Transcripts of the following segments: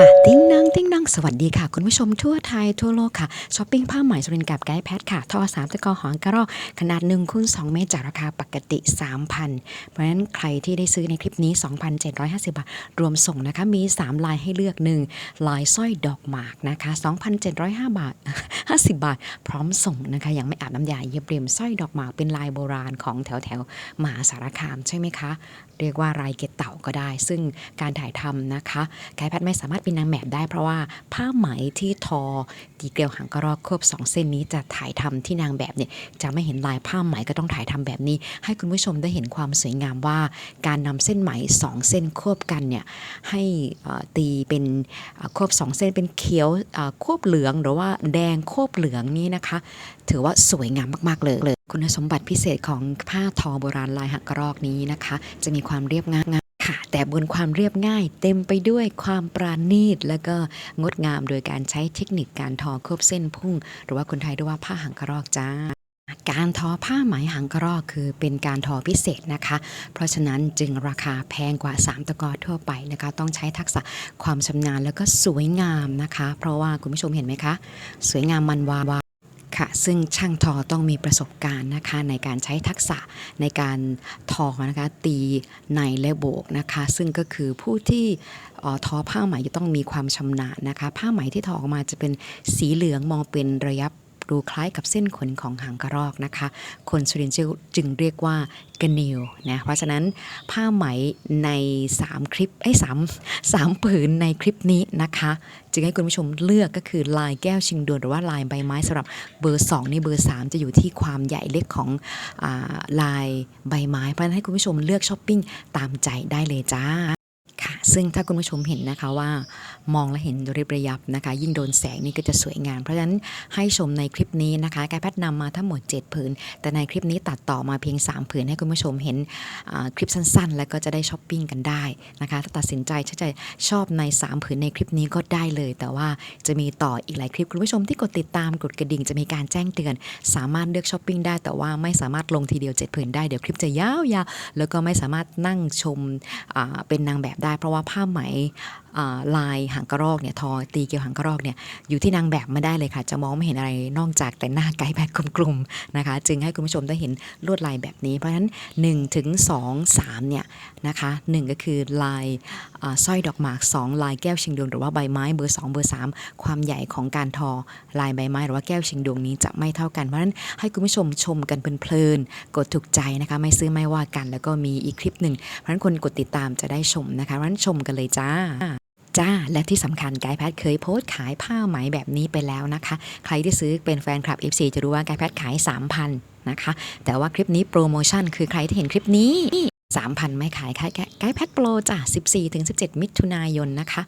ค่ะ ติ้งนังติ้งนังสวัสดีค่ะ คุณผู้ชมทั่วไทยทั่วโลกค่ะช้อปปิ้งผ้าไหมสุรินทร์กับไกด์แพทค่ะทอสามตะกอหองกระรอกขนาด1คูณ2เมตรจากราคาปกติ 3,000 เพราะฉะนั้นใครที่ได้ซื้อในคลิปนี้ 2,750 บาท รวมส่งนะคะ มี 3 ลายให้เลือก 1 ลายสร้อยดอกหมากนะคะ 2,705 บาท 50 บาท พร้อมส่งนะคะ ยังไม่อาบน้ำยาเย็บเรียมสร้อยดอกหมากเป็นลายโบราณของแถวแถวมหาสารคามใช่ไหมคะ เรียกว่าลายเก เต่าก็ได้ ซึ่งการถ่ายทำนะคะกด์แพทย์ไม่สามารถเป็นนางแบบได้ เพราะว่าผ้าไหมที่ทอตีเกลียวหางกระรอกควบสองเส้นนี้จะถ่ายทำที่นางแบบเนี่ยจะไม่เห็นลายผ้าไหมก็ต้องถ่ายทำแบบนี้ ให้คุณผู้ชมได้เห็นความสวยงามว่า การนำเส้นไหมสองเส้นควบกันเนี่ยให้อ่อตีเป็นควบสองเส้นเป็นเขียวควบเหลืองหรือว่าแดงควบเหลืองนี่นะคะ ถือว่าสวยงามมาก ๆ เลย คุณสมบัติพิเศษของผ้าทอโบราณลายหักกระรอกนี้นะคะ จะมีความเรียบง่าย ค่ะ แต่บนความเรียบง่ายเต็มไปด้วยความปราณีต และก็งดงามโดยการใช้เทคนิคการทอควบเส้นพุ่ง หรือว่าคนไทยเรียกว่าผ้าหางกระรอกจ้าการทอผ้าไหมหางกระรอกคือเป็นการทอพิเศษนะคะ เพราะฉะนั้นจึงราคาแพงกว่า 3 ตะกอทั่วไปนะคะ ต้องใช้ทักษะความชำนาญแล้วก็สวยงามนะคะ เพราะว่าคุณผู้ชมเห็นไหมคะ สวยงามมันวาวา ค่ะซึ่งช่างทอต้องมีประสบการณ์นะคะในการใช้ทักษะในการทอนะคะตีในและโบกนะคะซึ่งก็คือผู้ที่ทอผ้าไหมจะต้องมีความชำนาญนะคะผ้าไหมที่ทอออกมาจะเป็นสีเหลืองมองเป็นระยะ ดูคล้ายกับเส้นขนของหางกระรอกนะคะ คนสุรินทร์จึงเรียกว่ากนิวนะเพราะฉะนั้นผ้าไหมใน 3 คลิปไอ้สามสามผืนในคลิปนี้นะคะ จึงให้คุณผู้ชมเลือกก็คือลายแก้วชิงดวนหรือว่าลายใบไม้สำหรับเบอร์ 2 นี่เบอร์ 3 จะอยู่ที่ความใหญ่เล็กของอลายใบไม้เพราะฉะนั้นให้คุณผู้ชมเลือกช้อปปิ้งตามใจได้เลยจ้า ซึ่งถ้าคุณผู้ชมเห็นนะคะว่ามองและเห็นระยิบระยับนะคะ ยิ่งโดนแสงนี่ก็จะสวยงามเพราะฉะนั้นให้ชมในคลิปนี้นะคะกายแพทย์นำมาทั้งหมด 7 ผืน แต่ในคลิปนี้ตัดต่อมาเพียง 3 ผืนให้คุณผู้ชมเห็นคลิปสั้นๆ แล้วก็จะได้ช้อปปิ้งกันได้นะคะ ถ้าตัดสินใจถ้าจะชอบใน 3 ผืนในคลิปนี้ก็ได้เลย แต่ว่าจะมีต่ออีกหลายคลิปคุณผู้ชมที่กดติดตามกดกระดิ่งจะมีการแจ้งเตือน สามารถเลือกช้อปปิ้งได้ แต่ว่าไม่สามารถลงทีเดียว7ผืนได้เดี๋ยวคลิปจะยาวๆแล้วก็ไม่สามารถนั่งชมเป็นนางแบบได้เพราะว่าว่ผ้าไหม ลายหางกระรอกเนี่ยทอตีเกลียวหางกระรอกเนี่ยอยู่ที่นางแบบไม่ได้เลยค่ะ จะมองไม่เห็นอะไรนอกจากแต่หน้าไกด์แบบกลมๆนะคะ จึงให้คุณผู้ชมได้เห็นลวดลายแบบนี้ เพราะฉะนั้น1ถึง2 3เนี่ยนะคะ1ก็คือลายสร้อยดอกหมาก 2 ลายแก้วชิงดวงหรือว่าใบไม้เบอร์ 2 เบอร์ 3 ความใหญ่ของการทอลายใบไม้หรือว่าแก้วชิงดวงนี้จะไม่เท่ากัน เพราะฉะนั้นให้คุณผู้ชมชมกันเพลินๆกดถูกใจนะคะไม่ซื้อไม่ว่ากัน แล้วก็มีอีกคลิปหนึ่งเพราะฉะนั้นคนกดติดตามจะได้ชมนะคะเพราะฉะนั้นชมกันเลยจ้า จ้า และที่สำคัญไกด์แพทย์เคยโพสต์ขายผ้าไหมแบบนี้ไปแล้วนะคะ ใครที่ซื้อเป็นแฟนคลับ FC จะรู้ว่าไกด์แพทย์ขาย 3,000นะคะ แต่ว่าคลิปนี้โปรโมชั่นคือใครที่เห็นคลิปนี้ 3,000 ไม่ขายขายแค่ไกด์แพทย์โปรจ้ะ 14-17 มิถุนายนนะคะ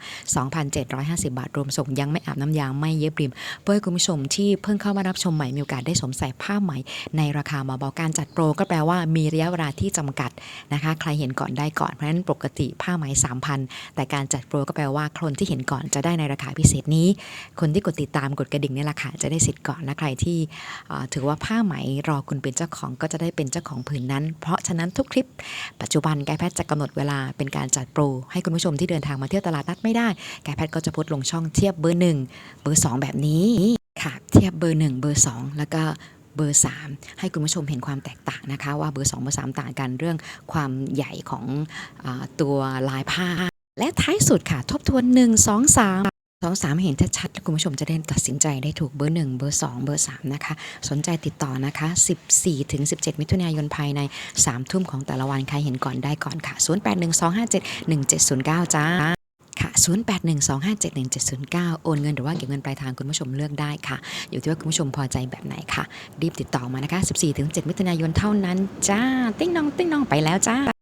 2,750 บาท รวมส่งยังไม่อาบน้ำยางไม่เย็บริม เพื่อคุณผู้ชมที่เพิ่งเข้ามารับชมใหม่ มีโอกาสได้สวมใส่ผ้าไหมในราคามาบากการจัดโปรก็แปลว่ามีระยะเวลาที่จำกัดนะคะ ใครเห็นก่อนได้ก่อน เพราะฉะนั้นปกติผ้าไหม 3,000 แต่การจัดโปรก็แปลว่าคนที่เห็นก่อนจะได้ในราคาพิเศษนี้ คนที่กดติดตามกดกระดิ่งนี่แหละค่ะจะได้สิทธิ์ก่อนและใครที่ถือว่าผ้าไหมรอคุณเป็นเจ้าของก็จะได้เป็นเจ้าของผืนนั้น เพราะฉะนั้นทุกคลิปปัจจุบันไกด์แพทย์จะกำหนดเวลาเป็นการจัดโปร ให้คุณผู้ชมที่เดินทางมาเที่ยวตลาดนัดไม่ได้ไกด์แพทย์ก็จะโพสต์ลงช่องเทียบเบอร์หนึ่งเบอร์สองแบบนี้ค่ะ เทียบเบอร์หนึ่งเบอร์สองแล้วก็เบอร์ 3 ให้คุณผู้ชมเห็นความแตกต่างนะคะ ว่าเบอร์ 2 เบอร์ 3 ต่างกันเรื่องความใหญ่ของอตัวลายผ้า และท้ายสุดค่ะ ทบทวน 1 2 3 2 3เห็นชัดๆคุณผู้ชมจะได้ตัดสินใจได้ถูกเบอร์1เบอร์2เบอร์3นะคะ สนใจติดต่อนะคะ14ถึง17มิถุนายนภายใน3ทุ่มของแต่ละวันใครเห็นก่อนได้ก่อนค่ะ0812571709จ้าค่ะ 0812571709 โอนเงินหรือว่าเก็บเงินปลายทางคุณผู้ชมเลือกได้ค่ะ อยู่ที่ว่าคุณผู้ชมพอใจแบบไหนค่ะ รีบติดต่อมานะคะ 14-7 มิถุนายนเท่านั้นจ้า ติ้งนองติ้งนองไปแล้วจ้า